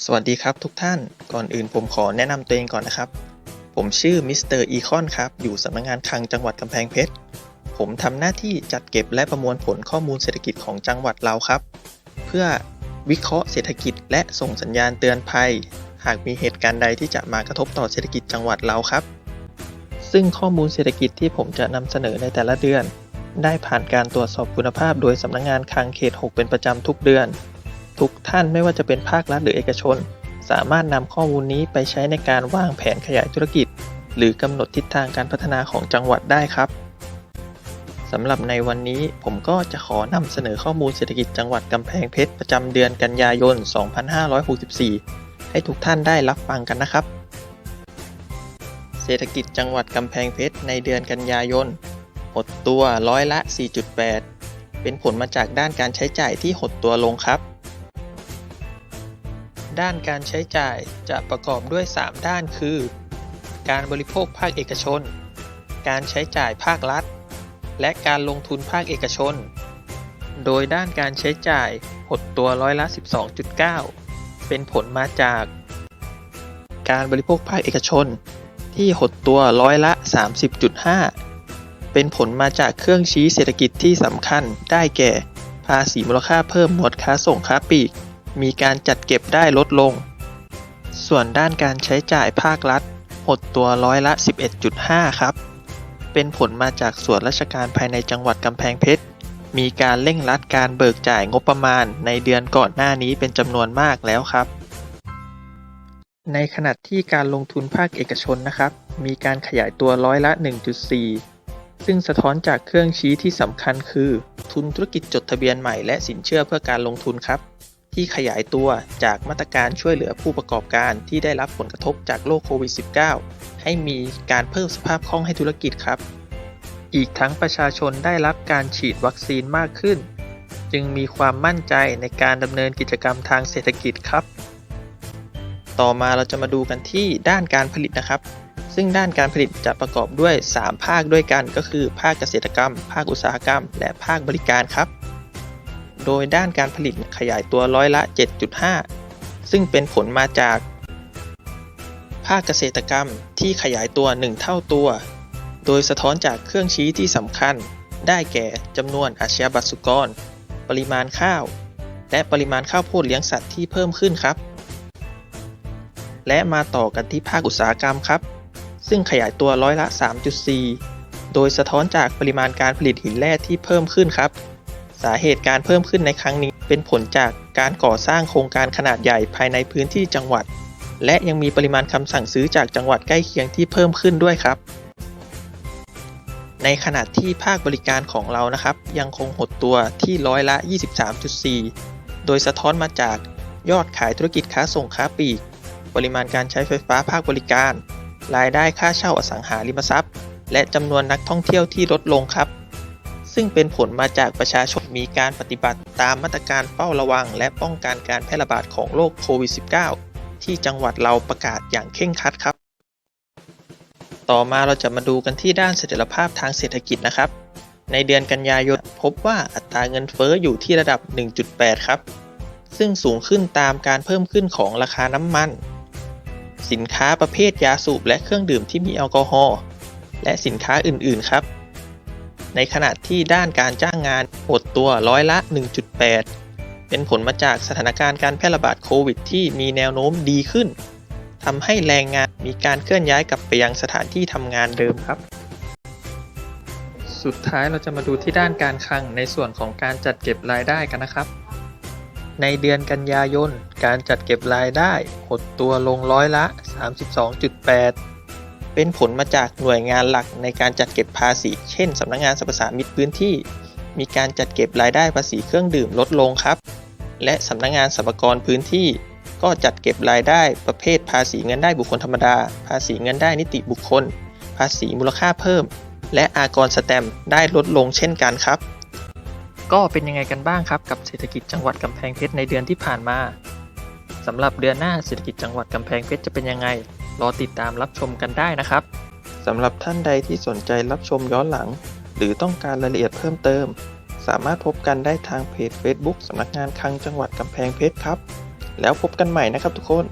สวัสดีครับทุกท่าน ก่อนอื่นผมขอแนะนำตัวเองก่อนนะครับ ผมชื่อมิสเตอร์อีคอนครับ อยู่สำนักงานคลังจังหวัดกำแพงเพชร ผมทำหน้าที่จัดเก็บและประมวลผลข้อมูลเศรษฐกิจของจังหวัดเราครับ เพื่อวิเคราะห์เศรษฐกิจและส่งสัญญาณเตือนภัย หากมีเหตุการณ์ใดที่จะมากระทบต่อเศรษฐกิจจังหวัดเราครับ ซึ่งข้อมูลเศรษฐกิจที่ผมจะนำเสนอในแต่ละเดือน ได้ผ่านการตรวจสอบคุณภาพโดยสำนักงานคลังเขต 6 เป็นประจำทุกเดือน ทุกท่านไม่ว่าจะเป็นภาครัฐหรือเอกชน สามารถนำข้อมูลนี้ไปใช้ในการวางแผนขยายธุรกิจ หรือกำหนดทิศทางการพัฒนาของจังหวัดได้ครับสำหรับในวันนี้ผมก็จะขอนำเสนอข้อมูลเศรษฐกิจจังหวัดกำแพงเพชรประจำเดือนกันยายน 2564 ให้ทุกท่านได้รับฟังกันนะครับ เศรษฐกิจจังหวัดกำแพงเพชรในเดือนกันยายนหดตัวร้อยละ 4.8 เป็นผลมาจากด้านการใช้จ่ายที่หดตัวลงครับ ด้านการใช้จ่ายจะประกอบด้วย 3 ด้านคือ การบริโภคภาคเอกชน การใช้จ่ายภาครัฐ และการลงทุนภาคเอกชน โดยด้านการใช้จ่ายหดตัวร้อยละ 12.9 เป็นผลมาจาก การบริโภคภาคเอกชน ที่หดตัวร้อยละ 30.5 เป็นผลมาจากเครื่องชี้เศรษฐกิจที่สำคัญได้แก่ ภาษีมูลค่าเพิ่มหมวดค้าส่งค้าปลีก มีการจัดเก็บได้ลดลง ส่วนด้านการใช้จ่ายภาครัฐ หดตัวร้อยละ 11.5 ครับ เป็นผลมาจากส่วนราชการภายในจังหวัดกำแพงเพชร มีการเร่งรัดการเบิกจ่ายงบประมาณในเดือนก่อนหน้านี้เป็นจำนวนมากแล้วครับ ในขณะที่การลงทุนภาคเอกชนนะครับ มีการขยายตัวร้อยละ 1.4ซึ่งสะท้อนจากเครื่องชี้ที่สำคัญคือ ทุนธุรกิจจดทะเบียนใหม่และสินเชื่อเพื่อการลงทุนครับ ที่ขยายตัวจากมาตรการช่วยเหลือผู้ประกอบการที่ได้รับผลกระทบจากโรคโควิด -19 ให้มีการเพิ่มสภาพคล่องให้ธุรกิจครับ อีกทั้งประชาชนได้รับการฉีดวัคซีนมากขึ้น จึงมีความมั่นใจในการดำเนินกิจกรรมทางเศรษฐกิจครับ ต่อมาเราจะมาดูกันที่ด้านการผลิตนะครับ ซึ่งด้านการผลิตจะประกอบด้วย 3 ภาคด้วยกันก็คือ ภาคเกษตรกรรม ภาคอุตสาหกรรม และภาคบริการครับ โดยด้านการผลิตขยายตัวร้อยละ 7.5 ซึ่งเป็นผลมาจาก ภาคเกษตรกรรมที่ขยายตัว 1 เท่าตัว โดยสะท้อนจากเครื่องชี้ที่สำคัญ ได้แก่จำนวนอาชญาบัตรสุกร ปริมาณข้าว และปริมาณข้าวโพดเลี้ยงสัตว์ที่เพิ่มขึ้นครับ และมาต่อกันที่ภาคอุตสาหกรรมครับ ซึ่งขยายตัวร้อยละ 3.4 โดยสะท้อนจากปริมาณการผลิตหินแร่ที่เพิ่มขึ้นครับ สาเหตุการเพิ่มขึ้นในครั้งนี้เป็นผลจากการก่อสร้างโครงการขนาดใหญ่ภายในพื้นที่จังหวัด และยังมีปริมาณคำสั่งซื้อจากจังหวัดใกล้เคียงที่เพิ่มขึ้นด้วยครับ ในขณะที่ภาคบริการของเรานะครับ ยังคงหดตัวที่ร้อยละ 23.4 โดยสะท้อนมาจากยอดขายธุรกิจค้าส่งค้าปลีก ปริมาณการใช้ไฟฟ้าภาคบริการ รายได้ค่าเช่าอสังหาริมทรัพย์ และจำนวนนักท่องเที่ยวที่ลดลงครับ ซึ่งเป็นผลมาจากประชาชนมีการปฏิบัติตามมาตรการเฝ้าระวัง และป้องกันการแพร่ระบาดของโรคโควิด -19 ที่จังหวัดเราประกาศอย่างเคร่งครัดครับ ต่อมาเราจะมาดูกันที่ด้านเสถียรภาพทางเศรษฐกิจนะครับ ในเดือนกันยายนพบว่าอัตราเงินเฟ้ออยู่ที่ระดับ 1.8 ครับ ซึ่งสูงขึ้นตามการเพิ่มขึ้นของราคาน้ำมัน สินค้าประเภทยาสูบและเครื่องดื่มที่มีแอลกอฮอล์และสินค้าอื่นๆครับ ในขณะที่ด้านการจ้างงานหดตัวร้อยละ 1.8 เป็นผลมาจากสถานการณ์การแพร่ระบาดโควิดที่มีแนวโน้มดีขึ้นทำให้แรงงานมีการเคลื่อนย้ายกลับไปยังสถานที่ทำงานเดิมครับ สุดท้ายเราจะมาดูที่ด้านการคลังในส่วนของการจัดเก็บรายได้กันนะครับ ในเดือนกันยายน การจัดเก็บรายได้หดตัวลงร้อยละ 32.8 เป็นผลมาจากหน่วยงานหลักในการจัดเก็บภาษี เช่นสำนักงานสรรพสามิตพื้นที่ มีการจัดเก็บรายได้ภาษีเครื่องดื่มลดลงครับ และสำนักงานสรรพากรพื้นที่ ก็จัดเก็บรายได้ประเภทภาษีเงินได้บุคคลธรรมดา ภาษีเงินได้นิติบุคคล ภาษีมูลค่าเพิ่ม และอากรสแตมได้ลดลงเช่นกันครับ ก็เป็นยังไงกันบ้างครับกับเศรษฐกิจจังหวัดกำแพงเพชรในเดือนที่ผ่านมาสำหรับเดือนหน้าเศรษฐกิจจังหวัดกำแพงเพชรจะเป็นยังไง รอติดตามรับชมกันได้นะครับสำหรับท่านใดที่สนใจรับชมย้อนหลัง หรือต้องการรายละเอียดเพิ่มเติม สามารถพบกันได้ทางเพจ Facebook สำนักงานคลังจังหวัดกำแพงเพชรครับ แล้วพบกันใหม่นะครับทุกคน